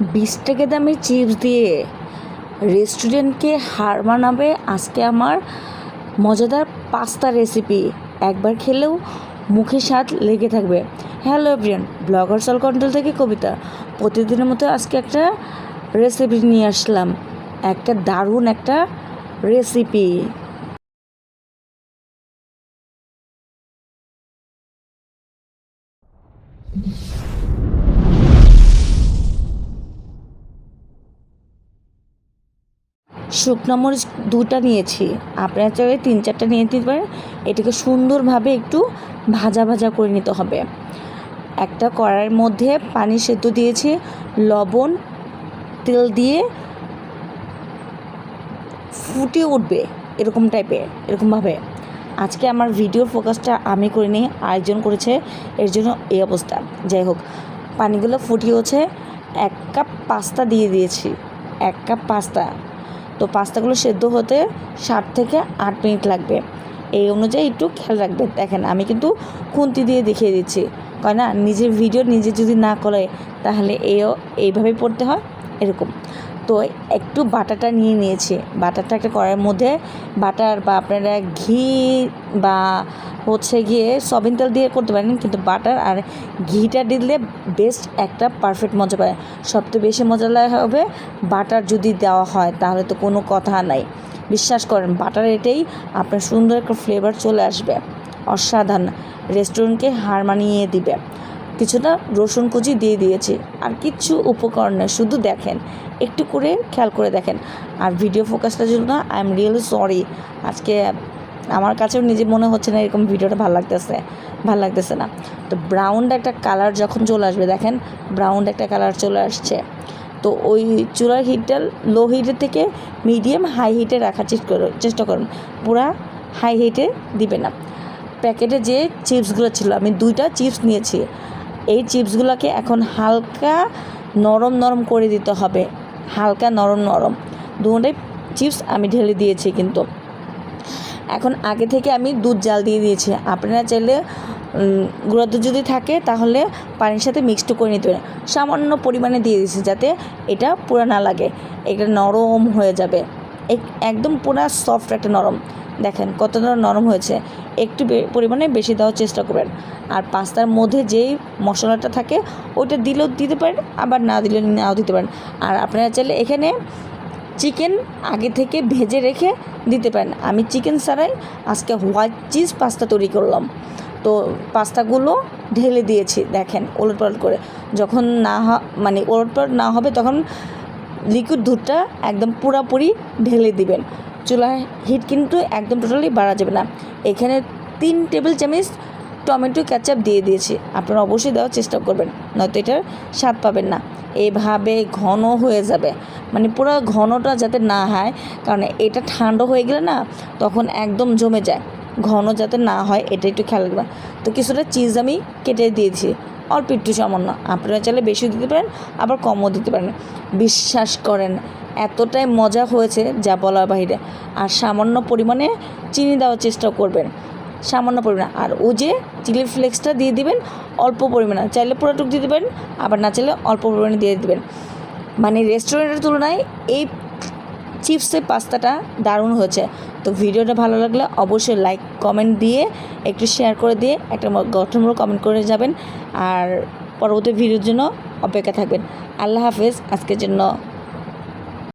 বিশ টাকা দামের চিপস দিয়ে রেস্টুরেন্টকে হার মানাবে আজকে আমার মজাদার পাস্তা রেসিপি একবার খেলেও মুখে স্বাদ লেগে থাকবে। হ্যালো এভরিয়ান ব্লগার সল কন্ট্রোল থেকে কবিতা। প্রতিদিনের মতো আজকে একটা রেসিপি নিয়ে আসলাম। একটা দারুণ একটা রেসিপি শুকনো মরিচ দুটা নিয়েছি। আপনারা চাইলে তিন চারটা নিয়ে নিতে পারেন। এটাকে সুন্দরভাবে একটু ভাজা ভাজা করে নিতে হবে। একটা কড়াইয়ের মধ্যে পানি সেদ্ধ দিয়েছি, লবণ, তেল দিয়ে ফুটে উঠবে এরকম টাইপের, এরকমভাবে। আজকে আমার ভিডিও ফোকাসটা আমি করিনি আয়োজন করেছে, এর জন্য এই অবস্থা। যাই হোক, পানিগুলো ফুটিয়ে হচ্ছে। এক কাপ পাস্তা দিয়ে দিয়েছি। এক কাপ পাস্তা। তো পাস্তাগুলো সেদ্ধ হতে সাত থেকে আট মিনিট লাগবে। এই অনুযায়ী একটু খেয়াল রাখবেন দেখেন, আমি কিন্তু খুন্তি দিয়ে দেখিয়ে দিচ্ছি। কয় না? নিজের ভিডিও নিজে যদি না করে, তাহলে এও এইভাবে পড়তে হয় এরকম। তো একটু বাটাটা নিয়ে নিয়েছি। বাটারটা একটা কড়াইয়ের মধ্যে, বাটার বা আপনারা ঘি বা হচ্ছে গিয়ে সবিন তেল দিয়ে করতে পারেন, কিন্তু বাটার আর ঘিটা দিলে বেস্ট একটা পারফেক্ট মজা পায়। সবচেয়ে বেশি মজা হবে বাটার যদি দেওয়া হয়, তাহলে তো কোনো কথা নাই। বিশ্বাস করেন, বাটার এটাই আপনার সুন্দর একটা ফ্লেভার চলে আসবে। অসাধারণ। রেস্টুরেন্টকে হার মানিয়ে দিবে। কিছুটা রসুন কুচি দিয়ে দিয়েছি আর কিচ্ছু উপকরণ শুধু দেখেন, একটু করে খেয়াল করে দেখেন। আর ভিডিও ফোকাসটার জন্য আই এম রিয়েলি সরি আজকে আমার কাছেও নিজে মনে হচ্ছে না এরকম ভিডিওটা ভালো লাগতেছে ভালো লাগতেছে না। তো ব্রাউনড একটা কালার যখন চলে আসবে, দেখেন ব্রাউনড একটা কালার চলে আসছে। তো ওই চুলার হিটটা লো হিটের থেকে মিডিয়াম হাই হিটে রাখার চেষ্টা করুন। পুরা হাই হিটে দিবে না। প্যাকেটে যে চিপসগুলো ছিল, আমি দুইটা চিপস নিয়েছি। এই চিপসগুলোকে এখন হালকা নরম নরম করে দিতে হবে। হালকা নরম নরম। দুটাই চিপস আমি ঢেলে দিয়েছি কিন্তু। এখন আগে থেকে আমি দুধ জাল দিয়ে দিয়েছি। আপনারা চাইলে গুঁড়া দুধ যদি থাকে তাহলে পানির সাথে মিক্সড করে নিতে পারেন। সামান্য পরিমাণে দিয়ে দিয়েছি যাতে এটা পুরো না লাগে। এটা নরম হয়ে যাবে। এক- একদম পুরো সফট একটা নরম। দেখেন কতটা নরম হয়েছে। একটু পরিমাণে বেশি দেওয়ার চেষ্টা করবেন। আর পাস্তার মধ্যে যেই মশলাটা থাকে, ওইটা দিলেও দিতে পারেন, আবার না দিলেও নাও দিতে পারেন। আর আপনারা চাইলে এখানে চিকেন আগে থেকে ভেজে রেখে দিতে পারেন। আমি চিকেন ছাড়াই আজকে হোয়াইট চিজ পাস্তা তৈরি করলাম। তো পাস্তাগুলো ঢেলে দিয়েছি, দেখেন ওলট পালট করে। যখন না মানে ওলট পালট না হবে, তখন লিকুইড দুধটা একদম পুরাপুরি ঢেলে দিবেন। চুলার হিট কিন্তু একদম টোটালি বাড়া যাবে না। এখানে তিন টেবিল চামচ টমেটো ক্যাচাপ দিয়ে দিয়েছি। আপনারা অবশ্যই দেওয়ার চেষ্টা করবেন, নয়তো এটার স্বাদ পাবেন না। এভাবে ঘন হয়ে যাবে। মানে পুরো ঘনটা যাতে না হয়, কারণ এটা ঠান্ডা হয়ে গেলে না তখন একদম জমে যায়। ঘন যাতে না হয়, এটা একটু খেয়াল রাখবেন। তো কিছুটা চিজ আমি কেটে দিয়েছি। অল্প একটু সামান্য। আপনারা চাইলে বেশি দিতে পারেন, আবার কমও দিতে পারেন। বিশ্বাস করেন এতটাই মজা হয়েছে যা বলার বাইরে আর সামান্য পরিমাণে চিনি দেওয়ার চেষ্টা করবেন। সামান্য পরিমাণে। আর ও যে চিলি ফ্লেক্সটা দিয়ে দিবেন, অল্প পরিমাণে। চাইলে পুরোটুক দিয়ে পারেন আবার না চাইলে অল্প পরিমাণে দিয়ে দেবেন। মানে রেস্টুরেন্টের তুলনায় এই চিপসের পাস্তাটা দারুণ হয়েছে। তো ভিডিওটা ভালো লাগলে অবশ্যই লাইক, কমেন্ট দিয়ে, একটু শেয়ার করে দিয়ে, একটা গঠনমূলক কমেন্ট করে যাবেন। আর পরবর্তী ভিডিওর জন্য অপেক্ষা থাকবেন। আল্লাহ হাফেজ, আজকের জন্য